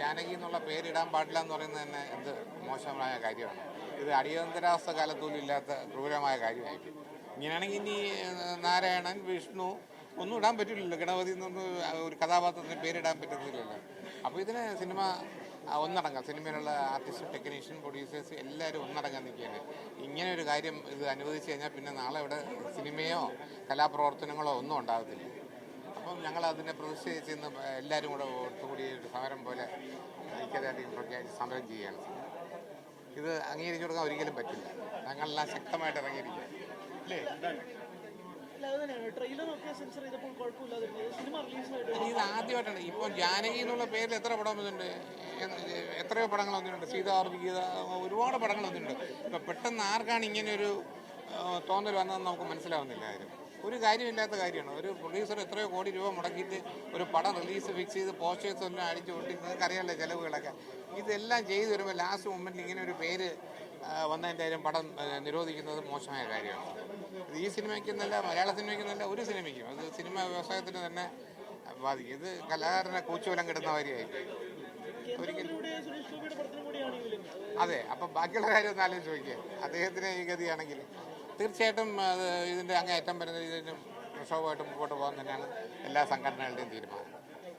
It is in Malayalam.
ജാനകി എന്നുള്ള പേരിടാൻ പാടില്ല എന്ന് പറയുന്നത് തന്നെ എന്ത് മോശമായ കാര്യമാണ്. ഇത് അടിയന്തരാവസ്ഥ കാലത്തോലും ഇല്ലാത്ത ക്രൂരമായ കാര്യമായി ഇങ്ങനെയാണെങ്കിൽ ഇനി നാരായണൻ വിഷ്ണു ഒന്നും ഇടാൻ പറ്റില്ലല്ലോ. ഗണപതി എന്നൊന്നും ഒരു കഥാപാത്രത്തിന് പേരിടാൻ പറ്റുന്നില്ലല്ലോ അപ്പോൾ ഇതിന് സിനിമ ഒന്നടങ്ങ സിനിമയിലുള്ള ആർട്ടിസ്റ്റ് ടെക്നീഷ്യൻ പ്രൊഡ്യൂസേഴ്സ് എല്ലാവരും ഒന്നടങ്കം നിൽക്കുകയാണ്. ഇങ്ങനെ ഒരു കാര്യം ഇത് അനുവദിച്ചു കഴിഞ്ഞാൽ പിന്നെ നാളെ ഇവിടെ സിനിമയോ കലാപ്രവർത്തനങ്ങളോ ഒന്നും ഉണ്ടാകത്തില്ല. അപ്പം ഞങ്ങൾ അതിനെ പ്രതിഷേധിച്ച് ഇന്ന് എല്ലാവരും കൂടെ ഒത്തുകൂടി ഒരു സമരം പോലെ ഐക്യദാർഢ്യം പ്രഖ്യാപിച്ച് സമരം ചെയ്യുകയാണ് ഇത് അംഗീകരിച്ചു കൊടുക്കാൻ ഒരിക്കലും പറ്റില്ല. ഞങ്ങളെല്ലാം ശക്തമായിട്ട് ഇറങ്ങിയിരിക്കുക അല്ലേ? ഇത് ആദ്യമായിട്ടാണ്. ഇപ്പോൾ ജാനകി എന്നുള്ള പേരിൽ എത്ര പടം വന്നിട്ടുണ്ട്? എത്രയോ പടങ്ങൾ വന്നിട്ടുണ്ട്. സീതാർജി ഗീത ഒരുപാട് പടങ്ങൾ വന്നിട്ടുണ്ട്. ഇപ്പം പെട്ടെന്ന് ആർക്കാണ് ഇങ്ങനെ ഒരു തോന്നൽ വന്നതെന്ന് നമുക്ക് മനസ്സിലാവുന്നില്ല ആരും. ഒരു കാര്യമില്ലാത്ത കാര്യമാണ്. ഒരു പ്രൊഡ്യൂസർ എത്രയോ കോടി രൂപ മുടക്കിയിട്ട് ഒരു പടം റിലീസ് ഫിക്സ് ചെയ്ത് പോസ്റ്റേഴ്സ് എല്ലാം അടിച്ചു കൊട്ടി നിങ്ങൾക്ക് അറിയാമല്ലോ ചിലവുകളൊക്കെ. ഇതെല്ലാം ചെയ്തു വരുമ്പോൾ ലാസ്റ്റ് മൊമെന്റിൽ ഇങ്ങനെ ഒരു പേര് വന്നതിന്റെ കാര്യം പടം നിരോധിക്കുന്നത് മോശമായ കാര്യമാണ്. ഈ സിനിമയ്ക്ക് മലയാള സിനിമയ്ക്ക് ഒരു സിനിമയ്ക്കും അത് സിനിമ വ്യവസായത്തിന് തന്നെ ബാധിക്കും. ഇത് കലാകാരനെ കൂച്ചുവലം കിടുന്ന കാര്യമായിരിക്കും. ഒരിക്കലും അതെ അപ്പം ബാക്കിയുള്ള കാര്യം ഒന്ന് ആലോചിച്ച് നോക്കിയേ. അദ്ദേഹത്തിന് ഈ ഗതിയാണെങ്കിൽ തീർച്ചയായിട്ടും ഇതിന്റെ അങ്ങേയറ്റം വരുന്ന രീതിയിലും പ്രക്ഷോഭമായിട്ട് മുമ്പോട്ട് പോകാൻ തന്നെയാണ് എല്ലാ സംഘടനകളുടെയും തീരുമാനം.